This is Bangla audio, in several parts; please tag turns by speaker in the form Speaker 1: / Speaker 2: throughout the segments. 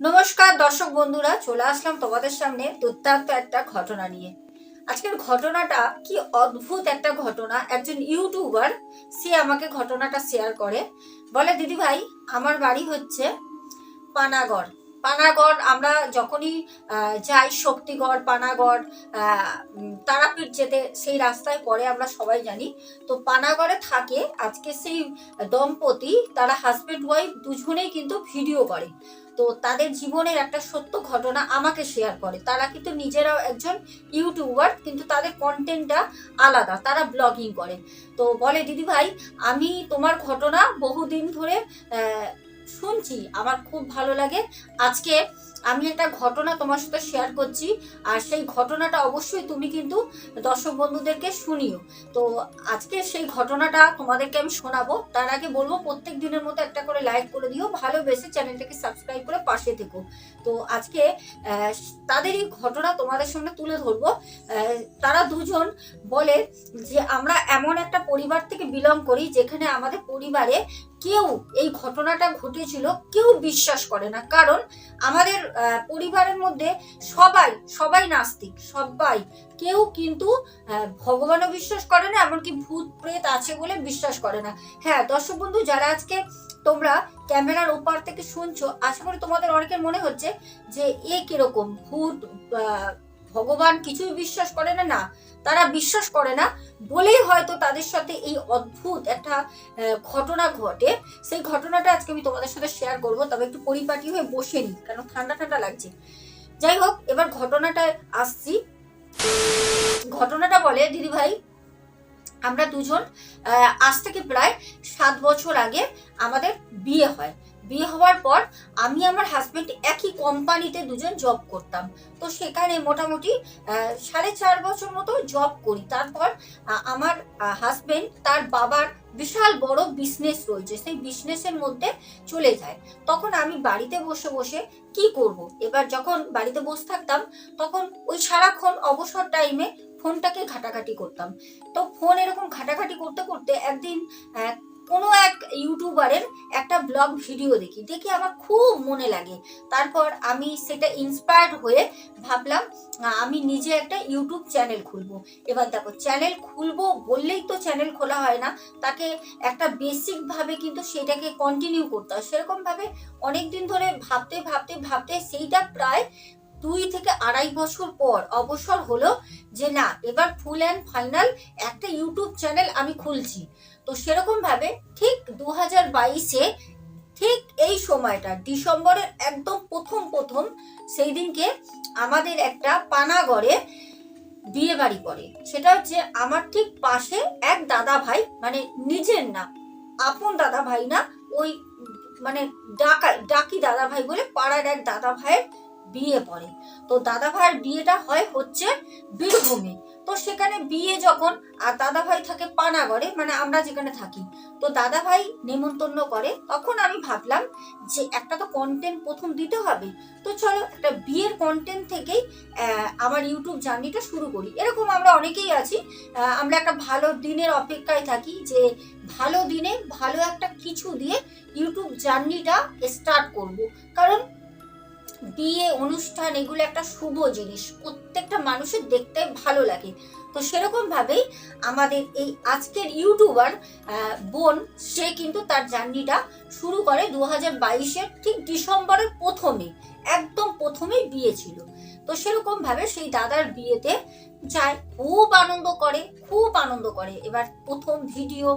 Speaker 1: নমস্কার, দর্শক বন্ধুরা, চলে আসলাম তোমাদের সামনে দুর্দান্ত একটা ঘটনা নিয়ে। আজকের ঘটনাটা কি অদ্ভুত একটা ঘটনা, একজন ইউটিউবার, সে আমাকে ঘটনাটা শেয়ার করে। বলে, দিদি ভাই, আমার বাড়ি হচ্ছে পানাগড়। পানাগড় আমরা যখনই যাই শক্তিগড়, পানাগড় তারাপীঠ যেতে, সেই রাস্তায় পরে আমরা সবাই জানি। তো পানাগড়ে থাকে আজকে সেই দম্পতি, তারা হাজবেন্ড ওয়াইফ দুজনেই কিন্তু ভিডিও করে। তো তাদের জীবনের একটা সত্য ঘটনা আমাকে শেয়ার করে। তারা কিন্তু নিজেরাও একজন ইউটিউবার কিন্তু তাদের কন্টেন্টটা আলাদা, তারা ব্লগিং করে। তো বলে, দিদি ভাই, আমি তোমার ঘটনা বহুদিন ধরে শুনছি, আমার খুব ভালো লাগে। আজকে আমি একটা ঘটনা তোমার সাথে শেয়ার করছি, আর সেই ঘটনাটা অবশ্যই তুমি কিন্তু দর্শক বন্ধুদেরকে শুনিও। তো আজকে সেই ঘটনাটা তোমাদেরকে আমি শোনাবো। তার আগে বলব, প্রত্যেক দিনের মতো একটা করে লাইক করে দিও ভালোবেসে চ্যানেলটাকে সাবস্ক্রাইব করে পাশে থেকো। তো আজকে তাদেরই ঘটনা তোমাদের সামনে তুলে ধরবো। তারা দুজন বলে যে, আমরা এমন একটা পরিবার থেকে বিলং করি, যেখানে আমাদের পরিবারে কেউ এই ঘটনাটা ঘটেছিল, কেউ বিশ্বাস করে না। কারণ আমাদের পরিবারের মধ্যে সবাই সবাই নাস্তিক, সবাই। কেউ কিন্তু ভগবানও বিশ্বাস করে না, এমনকি ভূত প্রেত আছে বলে বিশ্বাস করে না। হ্যাঁ দর্শক বন্ধু, যারা আজকে তোমরা ক্যামেরার ওপার থেকে শুনছো, আশা করি তোমাদের অনেকের মনে হচ্ছে যে এ কীরকম? ভূত ভগবান কিছুই বিশ্বাস করে না না। তারা বিশ্বাস করে না, বলেই হয়তো তাদের সাথে এই অদ্ভুত একটা ঘটনা ঘটে। সেই ঘটনাটা আজকে আমি তোমাদের সাথে শেয়ার করব, তবে একটু পরিপাটি হয়ে বসে নি কারণ ঠান্ডা ঠান্ডা লাগছে। যাই হোক, এবার ঘটনাটায় আসছি। ঘটনাটা বলে দিদি ভাই আমরা দুজন আজ থেকে প্রায় সাত বছর আগে আমাদের বিয়ে হয়। বিয়ে হওয়ার পর আমি আমার হাজবেন্ড একই কোম্পানিতে দুজন জব করতাম। তো সেখানে মোটামুটি সাড়ে চার বছর মতো জব করি। তারপর আমার হাজবেন্ড তার বাবার বিশাল বড় বিজনেস রয়েছে। সেই বিজনেসের মধ্যে চলে যায়। তখন আমি বাড়িতে বসে বসে কি করব? এবার যখন বাড়িতে বসে থাকতাম, তখন ওই সারাক্ষণ অবসর টাইমে ফোনটাকে ঘাটাঘাটি করতাম। তো ফোন এরকম ঘাটাঘাটি করতে করতে একদিন কোনো এক ইউটিউবারের একটা ব্লগ ভিডিও দেখি, দেখে আমার খুব মনে লাগে। তারপর আমি সেটা ইন্সপায়ার্ড হয়ে ভাবলাম আমি নিজে একটা ইউটিউব চ্যানেল খুলবো। এবার দেখো চ্যানেল খুলবো বললেই তো চ্যানেল খোলা হয় না। তাকে একটা বেসিকভাবে কিন্তু সেটাকে কন্টিনিউ করতে হয়। সেরকমভাবে অনেক দিন ধরে ভাবতে ভাবতে ভাবতে সেইটা প্রায় দুই থেকে আড়াই বছর পর অবসর হলো যে না, এবার ফুল অ্যান্ড ফাইনাল একটা ইউটিউব চ্যানেল আমি খুলছি। তো সেরকম ভাবে ঠিক দু হাজার বাইশে ঠিক এই সময়টা, ডিসেম্বরের একদম প্রথম প্রথম সেই দিনকে আমাদের একটা পানাগড়ে বিয়ে বাড়ি করে সেটা হচ্ছে আমার ঠিক পাশে এক দাদা ভাই মানে নিজের না, আপন দাদা ভাই না, ওই মানে ডাকা ডাকি দাদা ভাই বলে পাড়ার এক দাদা ভাইয়ের বিয়ে পড়ে। তো দাদা ভাইয়ের বিয়েটা হয় হচ্ছে বীরভূমে। তো সেখানে বিয়ে যখন, আর দাদা ভাই থাকে পানাগড়ে মানে আমরা যেখানে থাকি, তো দাদা ভাই নেমন্তন্ন করে, তখন আমি ভাবলাম যে একটা তো কন্টেন্ট প্রথম দিতে হবে, তো চলো একটা বিয়ের কন্টেন্ট থেকেই আমার ইউটিউব জার্নিটা শুরু করি। এরকম আমরা অনেকেই আছি আমরা একটা ভালো দিনের অপেক্ষায় থাকি যে ভালো দিনে ভালো একটা কিছু দিয়ে ইউটিউব জার্নিটা স্টার্ট করব। কারণ বিয়ে, অনুষ্ঠান, এগুলো একটা শুভ জিনিস। প্রত্যেকটা মানুষের দেখতে ভালো লাগে। তো সেরকমভাবেই আমাদের এই আজকের ইউটিউবার বোন, সে কিন্তু তার জার্নিটা শুরু করে দু হাজার ঠিক ডিসেম্বরের প্রথমে, একদম প্রথমেই বিয়ে ছিল। তো সেরকম ভাবে সেই দাদার বিয়েতে যায় খুব আনন্দ করে, খুব আনন্দ করে। এবার প্রথম ভিডিও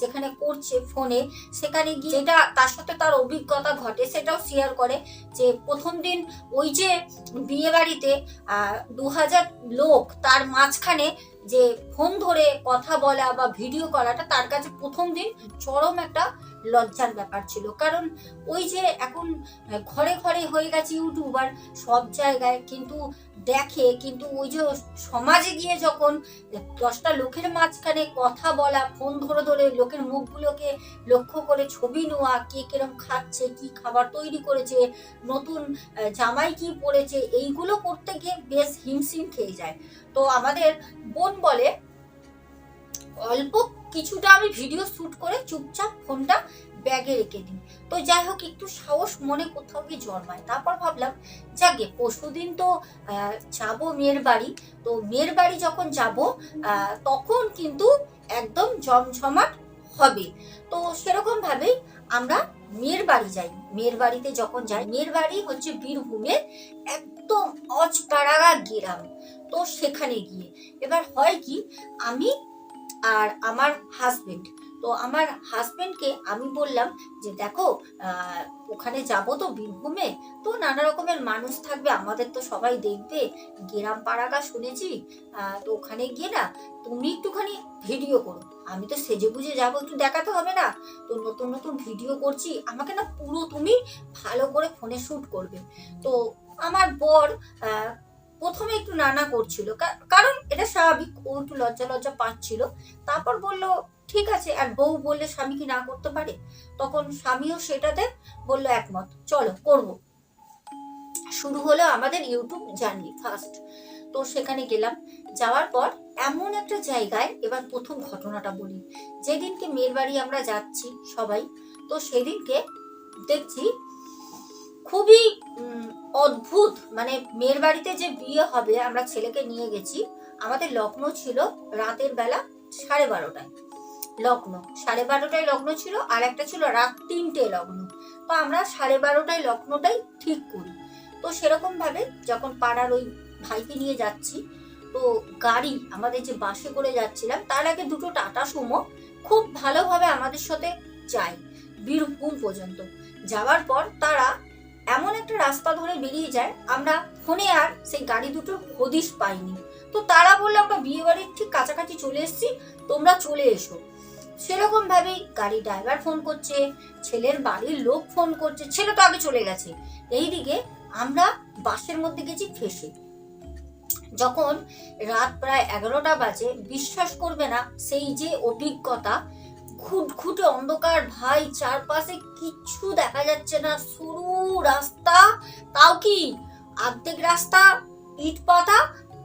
Speaker 1: যেখানে করছে ফোনে সেখানে গিয়ে যেটা তার সাথে তার অভিজ্ঞতা ঘটে সেটাও শেয়ার করে যে প্রথম দিন ওই যে বিয়ে বাড়িতে দু হাজার লোক তার মাঝখানে যে ফোন ধরে কথা বলা বা ভিডিও করাটা তার কাছে প্রথম দিন চরম একটা লজ্জার ব্যাপার ছিল। কারণ ওই যে এখন ঘরে ঘরে হয়ে গেছে ইউটিউবার সব জায়গায়, কিন্তু দেখে, কিন্তু ওই যে সমাজে গিয়ে যখন দশটা লোকের মাঝখানে কথা বলা, ফোন ধরে ধরে লোকের মুখগুলোকে লক্ষ্য করে ছবি নেওয়া, কে কিরম খাচ্ছে, কি খাবার তৈরি করেছে, নতুন জামাই কি পরেছে, এইগুলো করতে গিয়ে বেশ হিমশিম খেয়ে যায়। তো আমাদের বোন বলে, অল্প কিছুটা আমি ভিডিও শ্যুট করে চুপচাপ ফোনটা ব্যাগে রেখে দিই। তো যাই হোক, একটু সাহস মনে কোথাও গিয়ে জন্মায়। তারপর ভাবলাম, যাকে পরশুদিন তো যাব মেয়ের বাড়ি। তো মেয়ের বাড়ি যখন যাব তখন কিন্তু একদম জমজমাট হবে। তো সেরকম ভাবেই আমরা মেয়ের বাড়ি যাই। মেয়ের বাড়িতে যখন যাই, মেয়ের বাড়ি হচ্ছে বীরভূমের একদম অজপাড়াগা গ্রাম। তো সেখানে গিয়ে। এবার হয় কি, আমি আর আমার হাজবেন্ড তো আমার হাজবেন্ডকে আমি বললাম যে, দেখো ওখানে যাব তো বীরভূমে। তো নানা রকমের মানুষ থাকবে, আমাদের তো সবাই দেখবে। গ্রাম পাড়াগা শুনেছি। তো ওখানে গিয়ে না, তুমি একটুখানি ভিডিও করো। আমি তো সেজে গুজে যাব, একটু দেখাতে হবে না। তো নতুন নতুন ভিডিও করছি। আমাকে না পুরো তুমি ভালো করে ফোনে শ্যুট করবে। তো আমার বর প্রথমে একটু নানা করছিল। কারণ এটা স্বাভাবিক, ও একটু লজ্জা লজ্জা পাচ্ছিল। তারপর বলল, ঠিক আছে, আর বউ বললে স্বামী কি না করতে পারে? তখন স্বামীও সেটাতে বলল, একমত। চলো, করব। শুরু হলো আমাদের ইউটিউব জার্নি ফার্স্ট। তো সেখানে গেলাম। যাওয়ার পর এমন একটা জায়গায়, এবার প্রথম ঘটনাটা বলি। যেদিনকে মেয়ের বাড়ি আমরা যাচ্ছি সবাই, তো সেদিনকে দেখছি খুবই অদ্ভুত। মানে মেয়ের বাড়িতে যে বিয়ে হবে, আমরা ছেলেকে নিয়ে গেছি, আমাদের লগ্ন ছিল রাতের বেলা সাড়ে বারোটায়। লগ্ন, সাড়ে বারোটায় লগ্ন ছিল, আর একটা ছিল রাত তিনটে লগ্ন। তো আমরা সাড়ে বারোটায় লগ্নটাই ঠিক করি। তো সেরকম ভাবে যখন পাড়ার ওই ভাইকে নিয়ে যাচ্ছি, তো গাড়ি আমাদের যে বাসে করে যাচ্ছিলাম, তার আগে দুটো টাটা সুমো খুব ভালোভাবে আমাদের সাথে যায়, বীরভূম পর্যন্ত। যাওয়ার পর তারা এমন একটা রাস্তা ধরে বেরিয়ে যায়, আমরা ফোনে আর সেই গাড়ি দুটোর হদিশ পাইনি। তো তারা বলল, আমরা বিয়ে বাড়ির ঠিক কাছাকাছি চলে এসেছি, তোমরা চলে এসো। সেরকম ভাবেই গাড়ি ড্রাইভার ফোন করছে, ছেলের বাড়ির লোক ফোন করছে, ছেলে তো আগে চলে গেছে। এইদিকে আমরা বাসের মধ্যে গেছি ফেসে যখন রাত প্রায় এগারোটা বাজে, বিশ্বাস করবে না, সেই যে অভিজ্ঞতা খুটখুটে অন্ধকার, ভাই, চারপাশে কিচ্ছু দেখা যাচ্ছে না। সরু রাস্তা, তাও কি? অর্ধেক রাস্তা, ইট পাতা,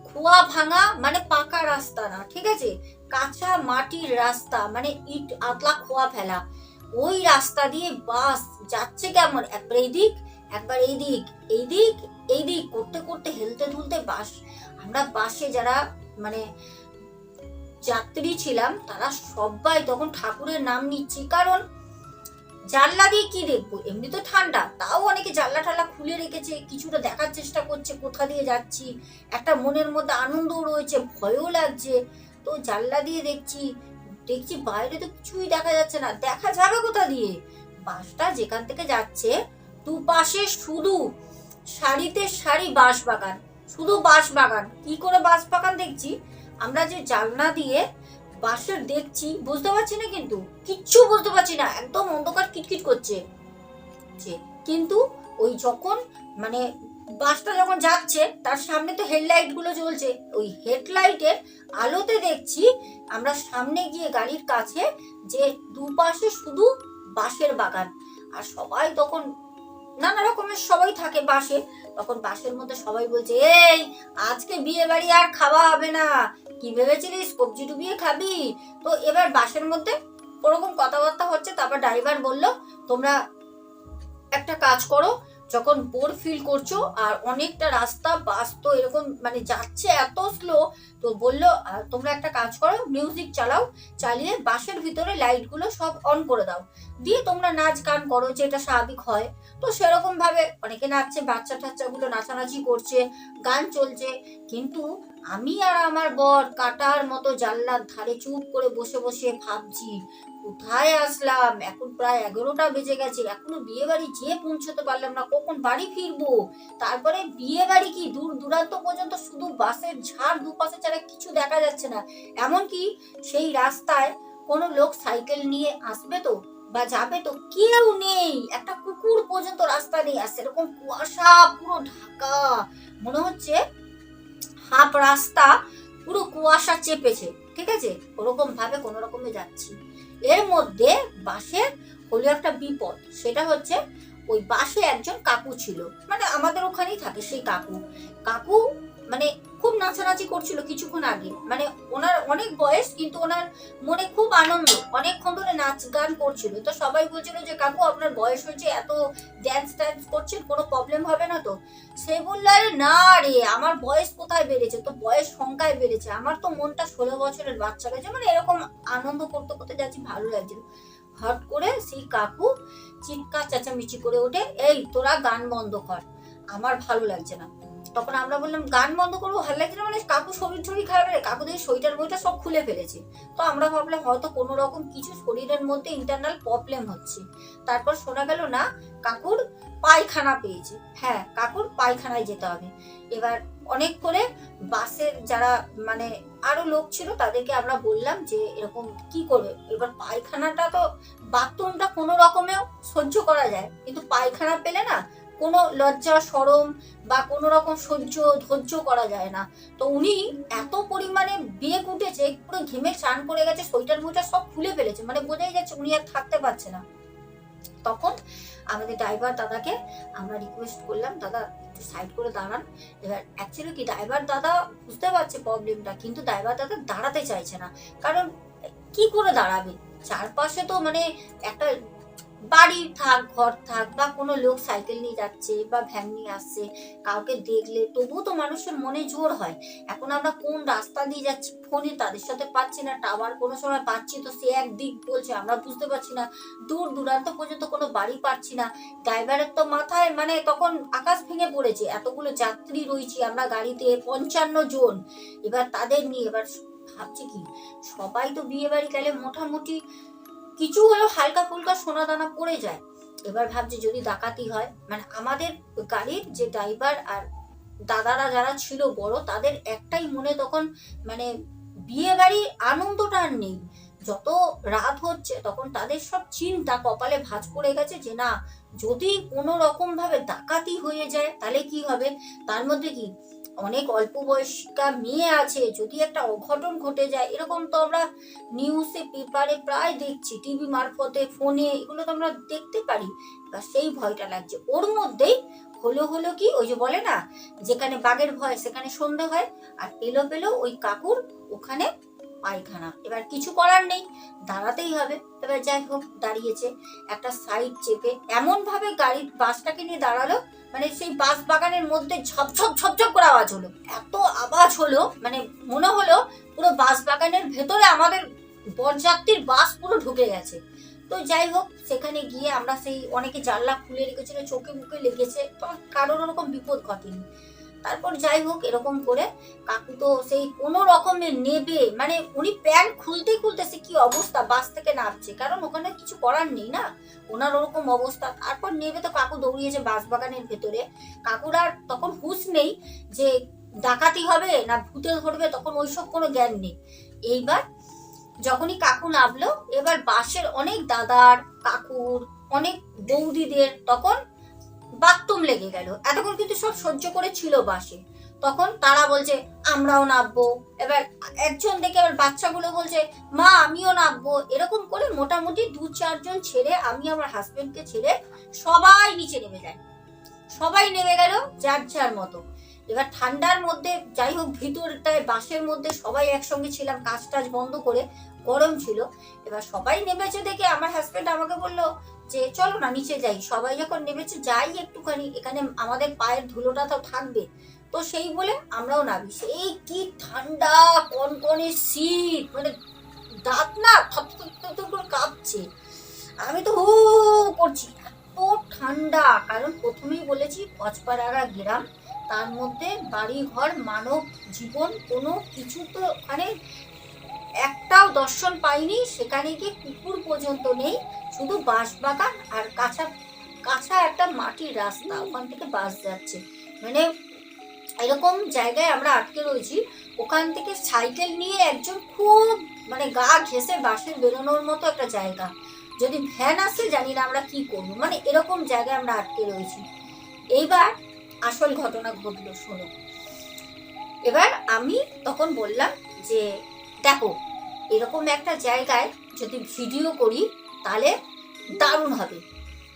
Speaker 1: খোয়া ভাঙা মানে পাকা রাস্তা না, ঠিক আছে? কাঁচা মাটির রাস্তা মানে ইট আতলা খোয়া ফেলা। ওই রাস্তা দিয়ে বাস যাচ্ছে কেমন? একবার এই দিক, একবার এই দিক এই দিক এই দিক, করতে করতে হেলতে দুলতে বাস। আমরা বাসে যারা মানে যাত্রী ছিলাম, তারা সবাই তখন ঠাকুরের নাম নিচ্ছি। কারণ জানলা দিয়ে কি দেখব? এমনি তো ঠান্ডা, তাও অনেকে জানলা টাল্লা খুলে রেখেছে, কিছুটা দেখার চেষ্টা করছে, কোথা দিয়ে যাচ্ছি, একটা মনের মধ্যে আনন্দও রয়েছে, ভয়ও লাগছে। তো জানলা দিয়ে দেখছি দেখছি বাইরে তো কিছুই দেখা যাচ্ছে না, দেখা যাবে কোথা দিয়ে? বাসটা যেখান থেকে যাচ্ছে, দুপাশে শুধু সারিতে সারি বাঁশ বাগান শুধু বাঁশ বাগান কি করে বাঁশ বাগান দেখছি? আমরা যে জানলা দিয়ে বাসের দেখছি, বুঝতে পারছি না কিন্তু, কিচ্ছু বুঝতে পারছি না, একদম অন্ধকার কিটকিট করছে। কিন্তু ওই যখন মানে বাসটা যখন যাচ্ছে, তার সামনে তো হেডলাইটগুলো জ্বলছে। ওই হেডলাইটের আলোতে দেখছি, আমরা সামনে গিয়ে গাড়ির কাছে যে দুপাশে শুধু বাঁশের বাগান। আর সবাই তখন নানা রকমের সবাই থাকে বাসে। তখন বাসের মধ্যে সবাই বলছে, এই, আজকে বিয়ে বাড়ি আর খাওয়া হবে না। কি ভেবেছিলিস? কবজি ডুবিয়ে খাবি? তো এবার বাসের মধ্যে ওরকম কথাবার্তা হচ্ছে। তারপর ড্রাইভার বলল, তোমরা একটা কাজ করো যখন বোর ফিল করছ আর অনেকটা রাস্তা বাস তো এরকম মানে যাচ্ছে এত স্লো তো বলল তোমরা একটা কাজ করো মিউজিক চালাও, চালিয়ে বাসের ভিতরে লাইটগুলো সব অন করে দাও। দিয়ে তোমরা নাচ গান করো যেটা স্বাভাবিক হয়। তো সেরকম ভাবে অনেকে নাচছে, বাচ্চা টাচ্চাগুলো নাচানাচি করছে, গান চলছে। কিন্তু আমি আর আমার বর কাটার মতো জানলার ধারে চুপ করে বসে বসে ভাবছি কোথায় আসলাম? এখন প্রায় এগারোটা বেজে গেছে। এখনও বিয়ে বাড়ি যেয়ে পৌঁছতে পারলাম না। কখন বাড়ি ফিরবো? তারপরে বিয়ে বাড়ি কি? দূর দূরান্ত পর্যন্ত শুধু বাসের ঝাড় দুপাশে ছাড়া কিছু দেখা যাচ্ছে না। এমনকি সেই রাস্তায় কোনো লোক সাইকেল নিয়ে আসবে তো বা যাবে তো কেউ নেই। একটা কুকুর পর্যন্ত রাস্তা নেই। আর সেরকম কুয়াশা, পুরো ঢাকা। মনে হচ্ছে হাফ রাস্তা, পুরো কুয়াশা চেপেছে। ঠিক আছে? ওরকম ভাবে কোনো রকমে যাচ্ছি। এর মধ্যে বাঁশের হলো একটা বিপদ। সেটা হচ্ছে ওই বাসে একজন কাকু ছিল। মানে আমাদের ওখানেই থাকে সেই কাকু। কাকু মানে খুব নাচানাচি করছিল কিছুক্ষণ আগে। মানে ওনার অনেক বয়স, কিন্তু ওনার মনে খুব আনন্দ। অনেকক্ষণ ধরে নাচ গান করছিল। তো সবাই বলছিল যে, কাকু, আপনার বয়স হয়েছে, এত ড্যান্স ট্যান্স করছেন, কোনো প্রবলেম হবে না তো? সে বলল, আরে না রে, আমার বয়স কোথায় বেড়েছে? তো বয়স সংখ্যায় বেড়েছে। আমার তো মনটা ষোলো বছরের বাচ্চা রয়েছে মানে এরকম আনন্দ করতে করতে যাচ্ছি, ভালো লাগছিল। হট করে সেই কাকু চিৎকার, চেঁচামেচি করে ওঠে, এই, তোরা গান বন্ধ কর। আমার ভালো লাগছে না। তখন আমরা বললাম, গান বন্ধ করব? ভালো লাগছে না মানে কাকু শরীর টরীর খারাপ কাকু দেখি সোয়েটার বইটা সব খুলে ফেলেছে। তো আমরা ভাবলাম, হয়তো কোনো রকম কিছু শরীরের মধ্যে ইন্টারনাল প্রবলেম হচ্ছে। তারপর শোনা গেল, না, কাকুর পায়খানা পেয়েছে। হ্যাঁ কাকুর পায়খানায় যেতে হবে। এবার অনেক করে বাসের যারা মানে আরও লোক ছিল, তাদেরকে আমরা বললাম যে, এরকম কি করবে? এবার পায়খানাটা তো বাথরুমটা কোনো রকমেও সহ্য করা যায়। কিন্তু পায়খানা পেলে না কোনো লজ্জা, সরম বা কোনো রকম সহ্য, ধৈর্য করা যায় না। তো উনি এত পরিমাণে বেগ উঠেছে, পুরো ঘেমে স্নান করে গেছে, সোয়েটার মুইটার সব খুলে ফেলেছে মানে বোঝাই যাচ্ছে উনি আর থাকতে পারছে না। তখন আমাদের ড্রাইভার দাদাকে আমরা রিকোয়েস্ট করলাম, দাদা, একটু সাইড করে দাঁড়ান। এবার অ্যাকচুয়ালি কি ড্রাইভার দাদা বুঝতে পারছে প্রবলেমটা কিন্তু ড্রাইভার দাদা দাঁড়াতে চাইছে না। কারণ কি করে দাঁড়াবে? চারপাশে তো মানে একটা বাড়ি থাক, ঘর থাক, বা কোনো লোক সাইকেল নিয়ে যাচ্ছে, বা ভ্যান নিয়ে আসছে, কাউকে দেখলে তবুও তো মানুষের মনে জোর হয়। এখন আমরা কোন রাস্তা দিয়ে যাচ্ছি, ফোনে তাদের সাথে পাচ্ছি না, টাওয়ার কোনো সময় পাচ্ছি তো সে এক দিক বলছে, আমরা বুঝতে পারছি না। দূর দূরান্ত পর্যন্ত কোনো বাড়ি পাচ্ছি না। ড্রাইভারের তো মাথায় মানে তখন আকাশ ভেঙে পড়েছে, এতগুলো যাত্রী রয়েছি, আমরা গাড়িতে পঞ্চান্ন জন। এবার তাদের নিয়ে, এবার ভাবছি কি, সবাই তো বিয়ে বাড়ি গেলে মোটামুটি কিছু হলেও হালকা ফুলকা সোনা দানা পড়ে যায়। এবার ভাবছি যদি ডাকাতি হয় মানে আমাদের গাড়ির যে ড্রাইভার আর দাদারা যারা ছিল বড়, তাদের একটাই মনে তখন মানে বিয়ে বাড়ির আনন্দটা আর নেই। যত রাত হচ্ছে তখন তাদের সব চিন্তা কপালে ভাঁজ পড়ে গেছে যে না, যদি কোনো রকম ভাবে ডাকাতি হয়ে যায় তাহলে কি হবে? তার মধ্যে কি অনেক অল্প বয়স্কা মেয়ে আছে, যদি একটা অঘটন ঘটে যায়, এরকম তো আমরা নিউজে পেপারে প্রায় দেখছি টিভি মারফতে ফোনে এগুলো তো আমরা দেখতে পারি। বা সেই ভয়টা লাগছে। ওর মধ্যেই হলো হলো কি, ওই যে বলে না, যেখানে বাঘের ভয়, সেখানে সন্ধে হয়, আর পেল পেল ওই কাকুর ওখানে পায়খানা। এবার কিছু করার নেই, দাঁড়াতেই হবে। এবার যাই হোক, দাঁড়িয়েছে। একটা সাইড চেপে এমন ভাবে গাড়ির বাসটাকে নিয়ে দাঁড়াল মানে সেই বাস বাগানের মধ্যে ঝপঝপ ঝপঝপ করে আওয়াজ হলো। এত আওয়াজ হলো মানে মনে হলো পুরো বাস বাগানের ভেতরে আমাদের বরযাত্রীর বাস পুরো ঢুকে গেছে। তো যাই হোক, সেখানে গিয়ে আমরা সেই অনেকে জানলা খুলে রেখেছিল, চোখে মুখে লেগেছে, কারোর ওরকম বিপদ ঘটেনি। তারপর যাই হোক, এরকম করে কাকু তো সেই কোনো রকমে নেবে মানে উনি প্যান্ট খুলতে খুলতে সে কি অবস্থা, বাস থেকে নামছে। কারণ ওখানে কিছু করার নেই না? ওনার ওরকম অবস্থা। তারপর নেবে তো কাকু দৌড়িয়েছে বাস বাগানের ভেতরে। কাকুর আর তখন হুঁশ নেই যে ডাকাতি হবে না ভূতে ধরবে, তখন ওইসব কোনো জ্ঞান নেই। এইবার যখনই কাকু নামলো, এবার বাসের অনেক দাদার, কাকুর, অনেক বৌদিদের, তখন বাথরুম লেগে গেল। এতক্ষণ কিন্তু সব সহ্য করে ছিল বাসে। তখন তারা বলছে, আমরাও নামবো এবার একজন দেখে আবার বাচ্চাগুলো বলছে, মা, আমিও নামবো এরকম করে মোটামুটি দু চারজন ছেড়ে আমি আমার হাজবেন্ডকে ছেড়ে সবাই নিচে নেমে যায়। সবাই নেমে গেল যার যার মতো। এবার ঠান্ডার মধ্যে, যাই হোক ভিতরটায় বাসের মধ্যে সবাই একসঙ্গে ছিলাম কাজ টাজ বন্ধ করে, গরম ছিল। এবার সবাই নেমেছে দেখে আমার হাজবেন্ড আমাকে বলল যে চলো না, নিচে যাই। সবাই যখন নেমেছে, যাই একটুখানি, এখানে আমাদের পায়ের ধুলোটা তো থাকবে। তো সেই বলে আমরাও নামি। সেই কি ঠান্ডা, কনকনে শীত মানে দাঁত না কাঁপছে। আমি তো হু করছি। এত ঠান্ডা, কারণ প্রথমেই বলেছি পচপাড়ারা গ্রাম, তার মধ্যে বাড়ি ঘর মানব জীবন কোনো কিছু তো মানে একটাও দর্শন পাইনি, সেখানে গিয়ে কুকুর পর্যন্ত নেই, শুধু বাঁশ বাগান আর কাঁচা কাঁচা একটা মাটির রাস্তা, ওখান থেকে বাস যাচ্ছে। মানে এরকম জায়গায় আমরা আটকে রয়েছি, ওখান থেকে সাইকেল নিয়ে একজন খুব মানে গা ঘেসে বাসে বেরোনোর মতো একটা জায়গা। যদি ভ্যান আসে, জানি না আমরা কি করব মানে এরকম জায়গায় আমরা আটকে রয়েছি। এইবার আসল ঘটনা ঘটলো, শোনো। এবার আমি তখন বললাম যে, দেখো এরকম একটা জায়গায় যদি ভিডিও করি, তাহলে দারুণ হবে।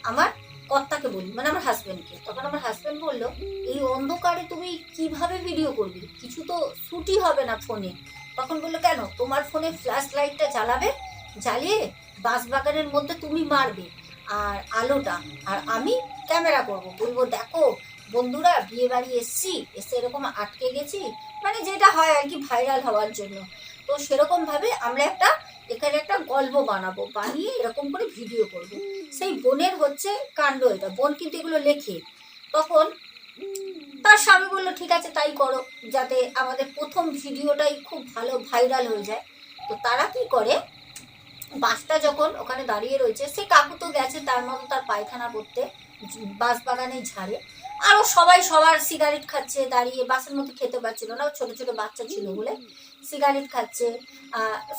Speaker 1: আমার কর্তাকে বলি মানে আমার হাজব্যান্ডকে তখন আমার হাজব্যান্ড বলল, এই অন্ধকারে তুমি কীভাবে ভিডিও করবে? কিছু তো ছুটি হবে না ফোনে তখন বলল, কেন? তোমার ফোনে ফ্ল্যাশ লাইটটা জ্বালাবে? জ্বালিয়ে বাঁশ বাগানের মধ্যে তুমি মারবে। আর আলোটা, আর আমি ক্যামেরা করব। বলব, দেখো, বন্ধুরা বিয়ে বাড়ি এসছি, এসে এরকম আটকে গেছি। মানে যেটা হয় আর কি ভাইরাল হওয়ার জন্য। তো সেরকম ভাবে আমরা একটা, এখানে একটা গল্প বানাবো, বানিয়ে এরকম করে ভিডিও করব। সেই বোনের হচ্ছে কাণ্ড এটা, বোন কিন্তু এগুলো লেখে। তখন তার স্বামী বলল, ঠিক আছে, তাই করো, যাতে আমাদের প্রথম ভিডিওটাই খুব ভালো ভাইরাল হয়ে যায়। তো তারা কি করে, বাসটা যখন ওখানে দাঁড়িয়ে রয়েছে, সে কাকু তো গেছে তার মতো তার পায়খানা করতে বাস বাগানে ঝাড়ে। আরও সবাই সবার সিগারেট খাচ্ছে, দাঁড়িয়ে বাসের মধ্যে খেতে পারছিল না ছোট ছোট বাচ্চা ছিল বলে। সিগারেট খাচ্ছে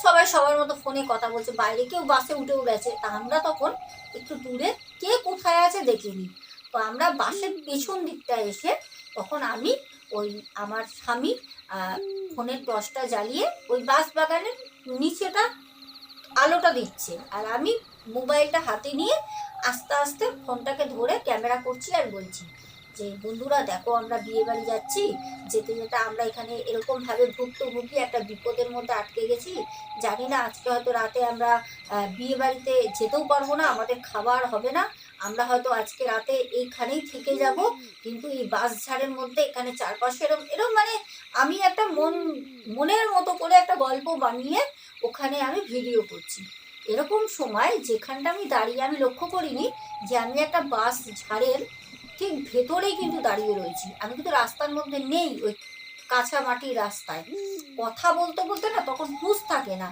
Speaker 1: সবাই সবার মতো ফোনে কথা বলছে, বাইরে কেউ বাসে উঠেও গেছে, তা আমরা তখন একটু দূরে কে কোথায় আছে দেখিনি। তো আমরা বাসের পেছন দিকটা এসে তখন আমি ওই আমার স্বামী ফোনের টর্চটা জ্বালিয়ে ওই বাস বাগানের নিচেটা আলোটা দিচ্ছে। আর আমি মোবাইলটা হাতে নিয়ে আস্তে আস্তে ফোনটাকে ধরে ক্যামেরা করছি আর বলছি যে বন্ধুরা, দেখো আমরা বিয়ে বাড়ি যাচ্ছি, যেতে যেতে আমরা এখানে এরকমভাবে ভুক্তভোগী একটা বিপদের মধ্যে আটকে গেছি। জানি না, আজকে হয়তো রাতে আমরা বিয়ে বাড়িতে যেতেও পারব না, আমাদের খাবার হবে না। আমরা হয়তো আজকে রাতে এইখানেই থেকে যাব, কিন্তু এই বাস ঝাড়ের মধ্যে এখানে চারপাশে এরকম এরকম মানে আমি একটা মন, মনের মতো করে একটা গল্প বানিয়ে ওখানে আমি ভিডিও করছি। এরকম সময় যেখানটা আমি দাঁড়িয়ে আমি লক্ষ্য করিনি যে আমি একটা বাস ঝাড়ের ঠিক ভেতরেই কিন্তু দাঁড়িয়ে রয়েছি। আমি কিন্তু রাস্তার মধ্যে নেই, ওই কাঁচা মাটির রাস্তায়। কথা বলতে বলতে না তখন হুঁশ থাকে না।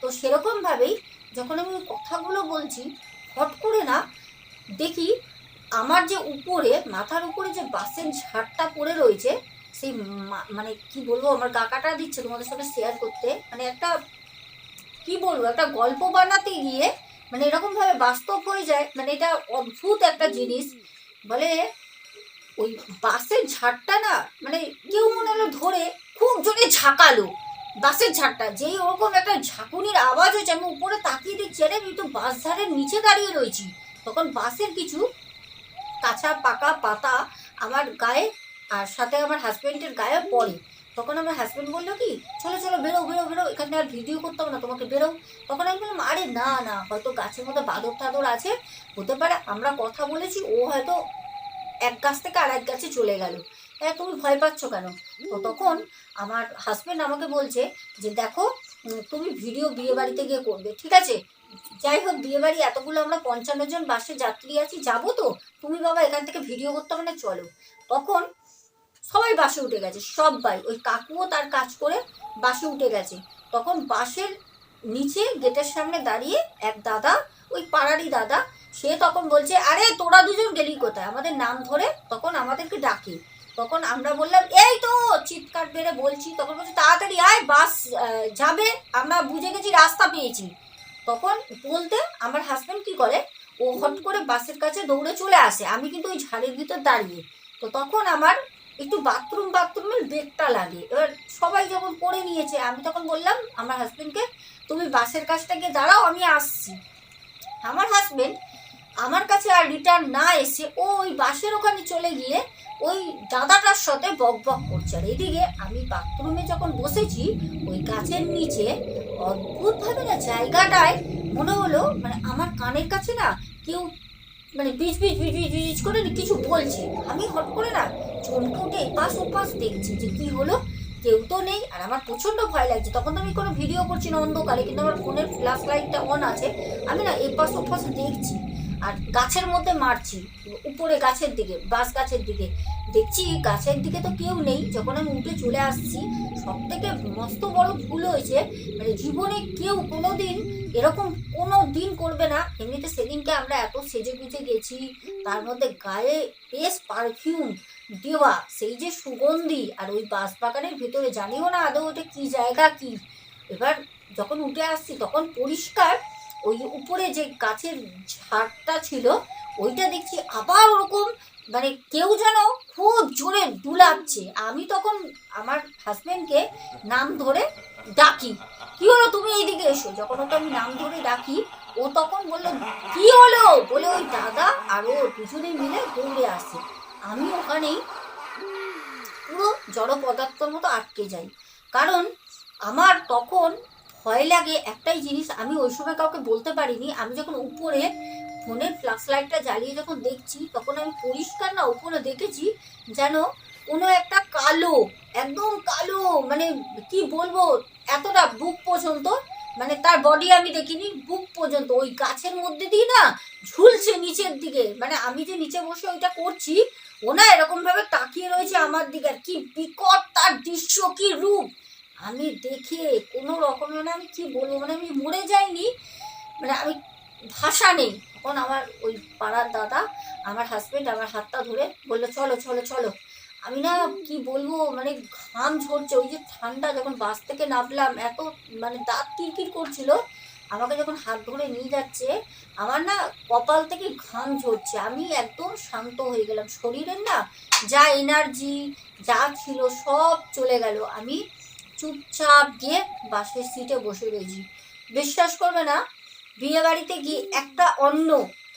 Speaker 1: তো সেরকমভাবেই যখন আমি ওই কথাগুলো বলছি, হট করে না দেখি আমার যে উপরে, মাথার উপরে যে বাসের ঝাড়টা পড়ে রয়েছে, সেই মানে কি বলব, আমার গাকাটা দিচ্ছে তোমাদের সাথে শেয়ার করতে। মানে একটা, কি বলব, একটা গল্প বানাতে গিয়ে মানে এরকমভাবে বাস্তব হয়ে যায়। মানে এটা অদ্ভুত একটা জিনিস। বলে, ওই বাসের ঝাড়টা না মানে কেউ মনে হলো ধরে খুব জোরে ঝাঁকালো। বাসের ঝাড়টা যেই ওরকম একটা ঝাঁকুনির আওয়াজ হয়েছে, আমি উপরে তাকিয়ে দেখছি আরে আমি তো বাস ধারের নিচে দাঁড়িয়ে রয়েছি। তখন বাসের কিছু কাঁচা পাকা পাতা আমার গায়ে আর সাথে আমার হাজব্যান্ডের গায়ে পড়ে। তখন আমার হাজব্যান্ড বলল কি, চলো চলো, বেরো বেরো বেরো, এখানে আর ভিডিও করতে হবে না, তোমাকে বেরো তখন আমি বললাম, আরে না না, হয়তো গাছের মধ্যে বাদর টাদর আছে, হতে পারে আমরা কথা বলেছি, ও হয়তো এক গাছ থেকে আর এক গাছে চলে গেল। হ্যাঁ তুমি ভয় পাচ্ছ কেন? তো তখন আমার হাজবেন্ড আমাকে বলছে যে, দেখো তুমি ভিডিও বিয়ে বাড়িতে গিয়ে করবে, ঠিক আছে? যাই হোক বিয়ে বাড়ি এতগুলো আমরা পঞ্চান্ন জন বাসে যাত্রী আছি, যাব তো? তুমি বাবা, এখান থেকে ভিডিও করতে হবে না, চলো। তখন সবাই বাসে উঠে গেছে, সবাই। ওই কাকুও তার কাজ করে বাসে উঠে গেছে। তখন বাসের নিচে গেটের সামনে দাঁড়িয়ে এক দাদা, ওই পাড়ারই দাদা, সে তখন বলছে, আরে, তোরা দুজন গেলি কোথায়? আমাদের নাম ধরে তখন আমাদেরকে ডাকে। তখন আমরা বললাম, এই তো, চিৎকার বেড়ে বলছি। তখন বলছে, তাড়াতাড়ি আয়, বাস যাবে। আমরা বুঝে গেছি, রাস্তা পেয়েছি। তখন বলতে আমার হাজব্যান্ড কি করে? ও হট করে বাসের কাছে দৌড়ে চলে আসে। আমি কিন্তু ওই ঝাড়ের ভিতর দাঁড়িয়ে। তো তখন আমার একটু বাথরুম বাথরুমের ব্রেকটা লাগে। এবার সবাই যখন করে নিয়েছে, আমি তখন বললাম, আমার হাজব্যান্ডকে তুমি বাসের কাছটা গিয়ে দাঁড়াও, আমি আসছি। আমার হাজবেন্ড আমার কাছে আর রিটার্ন না এসে, ও ওই বাসের ওখানে চলে গিয়ে ওই দাদাটার সাথে বক বক করছে। আর এদিকে আমি বাথরুমে যখন বসেছি, ওই গাছের নিচে অদ্ভুতভাবে না জায়গাটায় মনে হলো মানে আমার কানের কাছে না কেউ মানে বিচ বিচ বিচ বিচ বিচ করে কিছু বলছে। আমি হট করে না চমকে উঠে এপাশ ওপাশ দেখছি যে কি হলো, কেউ তো নেই। আর আমার প্রচণ্ড ভয় লাগছে। তখন তো আমি কোনো ভিডিও করছি না অন্ধকারে, কিন্তু আমার ফোনের ফ্ল্যাশ লাইটটা অন আছে। আমি না এপাশ ওপাশ দেখছি। আর গাছের মধ্যে মারছি, উপরে গাছের দিকে বাস গাছের দিকে। দেখছি গাছের দিকে তো কেউ নেই। যখন আমি উঠে চলে আসছি সব থেকে মস্ত বড় ভুল হয়েছে মানে জীবনে কেউ কোনো দিন এরকম কোনো দিন করবে না। এমনিতে সেদিনকে আমরা এত সেজে গুজে গেছি, তার মধ্যে গায়ে বেশ পারফিউম দেওয়া, সেই যে সুগন্ধি আর ওই বাঁশ বাগানের ভেতরে, জানিও না আদৌ ওটা কী জায়গা কি? এবার যখন উঠে আসছি, তখন পরিষ্কার ওই উপরে যে গাছের ঝাড়টা ছিল, ওইটা দেখছি আবার ওরকম মানে কেউ যেন খুব জোরে দুলাচ্ছে। আমি তখন আমার হাজবেন্ডকে নাম ধরে ডাকি। কি হলো তুমি এইদিকে এসো? যখন ওকে আমি নাম ধরে ডাকি, ও ও তখন বলল, কি হলো? বলে ওই দাদা আর ও দুজনে মিলে দৌড়ে আসে। আমি ওখানেই পুরো জড় পদার্থর মতো আটকে যাই। কারণ আমার তখন ভয় লাগে, একটাই জিনিস আমি ওই সময় কাউকে বলতে পারিনি। আমি যখন উপরে ফোনের ফ্লাশ লাইটটা জ্বালিয়ে যখন দেখছি, তখন আমি পরিষ্কার না উপরে দেখেছি যেন কোনো একটা কালো, একদম কালো মানে কি বলব, এতটা বুক পর্যন্ত মানে তার বডি আমি দেখিনি, বুক পর্যন্ত। ওই গাছের মধ্যে দিয়ে না ঝুলছে নিচের দিকে। মানে আমি যে নিচে বসে ওইটা করছি, ও না এরকমভাবে তাকিয়ে রয়েছে আমার দিকে। আর কি বিকট তার দৃশ্য, কি রূপ! আমি দেখে কোনো রকমে মানে আমি কি বলব মানে আমি মরে যাইনি মানে আমি ভাষা নেই। তখন আমার ওই পাড়ার দাদা, আমার হাজবেন্ড আমার হাতটা ধরে বলল, চলো চলো চলো। আমি না কি বলব মানে ঘাম ঝরছে। ওই যে ঠান্ডা যখন বাস থেকে নামলাম, এত মানে দাঁত কিরকির করছিল, আমাকে যখন হাত ধরে নিয়ে যাচ্ছে, আমার না কপাল থেকে ঘাম ঝরছে। আমি একদম শান্ত হয়ে গেলাম। শরীরের না যা এনার্জি যা ছিল সব চলে গেল। আমি চুপচাপ গিয়ে বাসের সিটে বসে রয়েছি। বিশ্বাস করবে না বিয়ে বাড়িতে গিয়ে একটা অন্ন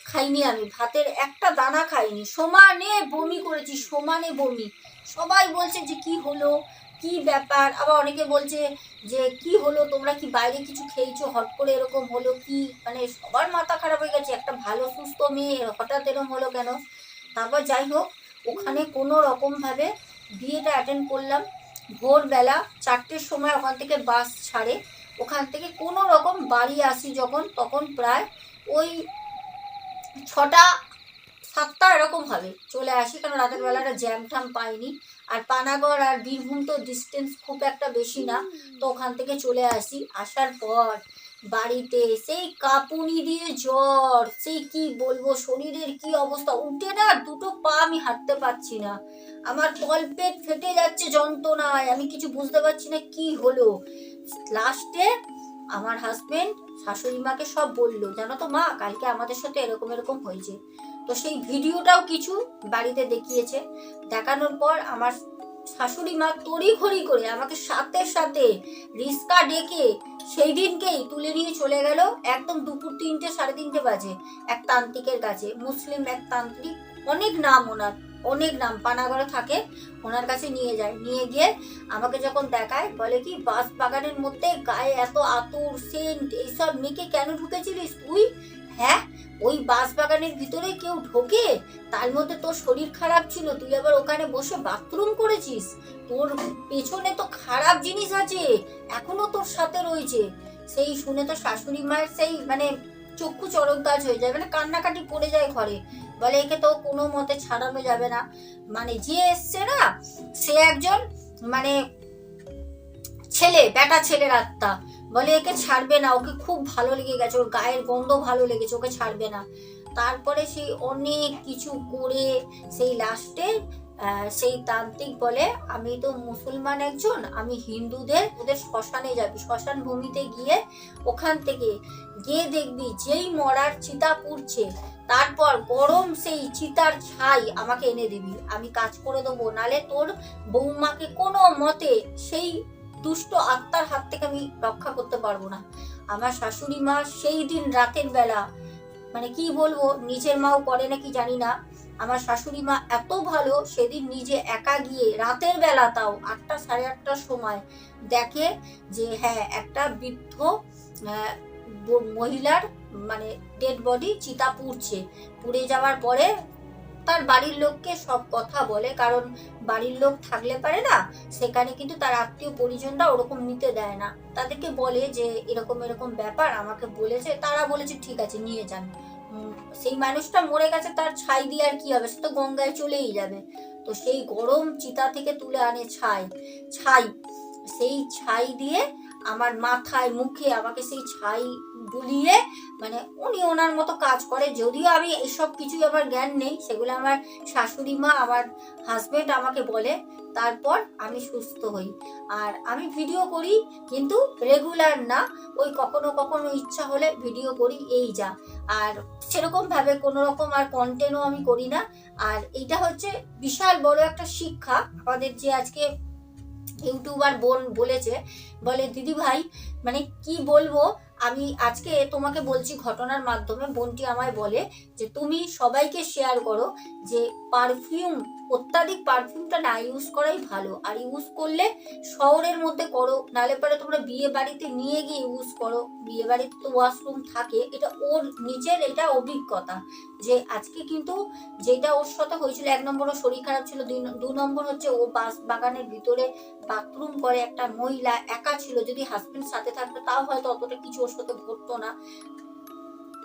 Speaker 1: খাইনি আমি, ভাতের একটা দানা খাইনি, সমানে বমি করেছি, সমানে বমি। সবাই বলছে যে কি হলো, কি ব্যাপার? আবার অনেকে বলছে যে কি হলো, তোমরা কি বাইরে কিছু খেয়েছো? হট করে এরকম হলো কি? মানে সবার মাথা খারাপ হয়ে গেছে, একটা ভালো, সুস্থ মেয়ে হঠাৎ এরকম হলো কেন? তারপর যাই হোক, ওখানে কোনো রকমভাবে বিয়েটা অ্যাটেন্ড করলাম। ভোরবেলা চারটের সময় ওখান থেকে বাস ছাড়ে। ওখান থেকে কোনো রকম বাড়ি আসি যখন, তখন প্রায় ওই ছটা, সাতটা এরকম হবে। চলে আসি কারণ রাতের বেলাটা জ্যাম ঠ্যাম পাইনি। আর পানাগড় আর বীরভূম তো ডিস্টেন্স খুব একটা বেশি না। তো ওখান থেকে চলে আসি। আসার পর বাড়িতে সেই কাঁপুনি দিয়ে জ্বর সেই কি বলব, শরীরের কি অবস্থা? উঠে না, দুটো পা আমি হাঁটতে পারছি না। আমার তলপেট ফেটে যাচ্ছে যন্ত্রণায়, আমি কিছু বুঝতে পারছি না কি হলো। লাস্টে আমার হাজবেন্ড শাশুড়ি মাকে সব বলল, জানো তো মা, কালকে আমাদের সাথে এরকম এরকম হয়েছে। তো সেই ভিডিওটাও কিছু বাড়িতে দেখিয়েছে। দেখানোর পর আমার শাশুড়ি মা তড়িঘড়ি করে আমাকে সাথে সাথে রিস্কা ডেকে সেই দিনকেই তুলে নিয়ে চলে গেল একদম দুপুর তিনটে, সাড়ে তিনটে বাজে। এক তান্ত্রিকের কাছে, মুসলিম এক তান্ত্রিক, অনেক নাম ওনার, অনেক নাম, পানাগড়ে থাকে, ওনার কাছে নিয়ে যায়। নিয়ে গিয়ে আমাকে যখন দেখায়, বলে কি বাস বাগানের মধ্যে গায়ে এত আতুর, সেন্ট, এইসব মেখে কেন ঢুকেছিলিস তুই? হ্যাঁ? ওই বাস বাগানের ভিতরে কেউ ঢোকে? তার মধ্যে তোর শরীর খারাপ ছিল, তুই আবার ওখানে বসে বাথরুম করেছিস? তোর পেছনে তো খারাপ জিনিস আছে, এখনও তোর সাথে রয়েছে। সেই শুনে তো শাশুড়ি মায়ের সেই মানে চক্ষু চরক গাছ হয়ে যায় মানে কান্নাকাটি পড়ে যায় ঘরে। বলে, একে তো কোনো মতে ছাড়ানো যাবে না। মানে যে এসছে না, সে একজন মানে ছেলে, বেটা ছেলের আত্মা। বলে, একে ছাড়বে না, ওকে খুব ভালো লেগে গেছে, ওর গায়ের গন্ধ ভালো লেগেছে, ওকে ছাড়বে না। তারপরে সেই অনেক কিছু করে সেই লাস্টে সেই তান্ত্রিক বলে, আমি তো মুসলমান একজন, আমি হিন্দুদের, ওদের শ্মশানে যাবি, শ্মশান ভূমিতে গিয়ে ওখান থেকে গিয়ে দেখবি, যেই মরার চিতা পুড়ছে, তারপর গরম সেই চিতার ছাই আমাকে এনে দিবি, আমি কাজ করে দেবো, নালে তোর বৌমাকে কোনো মতে সেই দুষ্ট আত্মার হাত থেকে আমি রক্ষা করতে পারব না। আমার শাশুড়ি মা সেই দিন রাতের বেলা মানে কি বলব, নিজের মাও করে নাকি জানি না, আমার শাশুড়ি মা এত ভালো, সেদিন নিজে একা গিয়ে রাতের বেলা তাও আটটা সাড়ে আটটার সময় দেখে যে হ্যাঁ একটা বৃদ্ধ মহিলার মানে ডেড বডি চিতা পুড়ছে পুড়ে যাওয়ার পরে তার বাড়ির লোককে সব কথা বলে, কারণ বাড়ির লোক থাকলে পারে না, সেখানে কিন্তু তার আত্মীয় পরিজনরা ওরকম নিতে দেয় না। তাদেরকে বলে যে, এরকম এরকম ব্যাপার, আমাকে বলেছে। তারা বলেছে, ঠিক আছে, নিয়ে যান। সেই মানুষটা মরে গেছে, তার ছাই দিয়ে আর কি হবে? সে তো গঙ্গায় চলেই যাবে। তো সেই গরম চিতা থেকে তুলে আনে ছাই। ছাই, সেই ছাই দিয়ে আমার মাথায়, মুখে আমাকে সেই ছাই বুলিয়ে মানে উনি ওনার মতো কাজ করে। যদিও আমি এসব কিছুই আমার জ্ঞান নেই, সেগুলো আমার শাশুড়ি মা, আমার হাজবেন্ড আমাকে বলে। তারপর আমি সুস্থ হই। আর আমি ভিডিও করি, কিন্তু রেগুলার না। ওই কখনো কখনো ইচ্ছা হলে ভিডিও করি, এই যা। আর সেরকম ভাবে কোনো রকম আর কন্টেন্টও আমি করি না। আর এটা হচ্ছে বিশাল বড় একটা শিক্ষা। আমাদের যে আজকে ইউটিউবার বোন বলেছে, বলে, দিদি ভাই মানে কি বলব? আমি আজকে তোমাকে বলছি ঘটনার মাধ্যমে, বোনটি আমায় বলে যে, তুমি সবাইকে শেয়ার করো যে পারফিউম অত্যাধিক পারফিউমটা না ইউজ করাই ভালো। আর ইউজ করলে শহরের মধ্যে করো, নাহলে পরে তোমরা বিয়ে বাড়িতে নিয়ে গিয়ে ইউজ করো। বিয়ে বাড়িতে তো ওয়াশরুম থাকে, এটা ওর নিজের এটা অভিজ্ঞতা যে আজকে কিন্তু যেটা ওর সাথে হয়েছিল, এক নম্বর ওর শরীর খারাপ ছিল দু নম্বর হচ্ছে ও বাস বাগানের ভিতরে বাথরুম করে, একটা মহিলা একা ছিল, যদি হাজবেন্ড সাথে থাকতো, তাও হয়তো অতটা কিছু ওর সাথে ঘটতো না।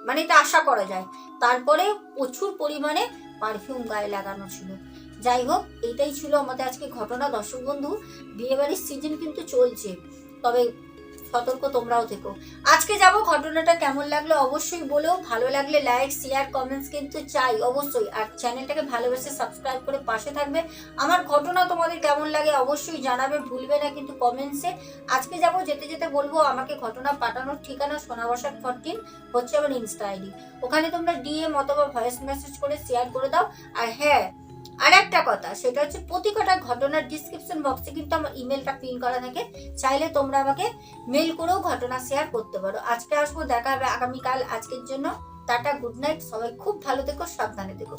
Speaker 1: মানে এটা আশা করা যায়। তারপরে প্রচুর পরিমাণে পারফিউম গায়ে লাগানো ছিল। যাই হোক এটাই ছিল আমাদের আজকে ঘটনা। দর্শক বন্ধু, বিয়েবাড়ির সিজন কিন্তু চলছে, তবে সতর্ক তোমরাও থেকো। আজকে যাব, ঘটনাটা কেমন লাগল অবশ্যই বলেও ভালো লাগলে লাইক শেয়ার কমেন্টস কিন্তু চাই অবশ্যই। আর চ্যানেলটাকে ভালোবেসে সাবস্ক্রাইব করে পাশে থাকবে। আমার ঘটনা তোমাদের কেমন লাগে অবশ্যই জানাবে, ভুলবে না কিন্তু কমেন্টসে আজকে যাব, যেতে যেতে বলব, আমাকে ঘটনা পাঠানোর ঠিকানা সোনাবসাক ফরটিন হচ্ছে আমার ইনস্টা আইডি ওখানে তোমরা ডিএম অথবা ভয়েস মেসেজ করে শেয়ার করে দাও। আর হ্যাঁ আর একটা কথা, সেটা হচ্ছে প্রতি কটা ঘটনার ডিসক্রিপশন বক্সে কিন্তু আমার ইমেলটা পিন করা থাকে। চাইলে তোমরা আমাকে মেল করেও ঘটনা শেয়ার করতে পারো। আজকে আসব, দেখা হবে আগামীকাল। আজকের জন্য টাটা গুড নাইট সবাই খুব ভালো দেখো সাবধানে থেকো।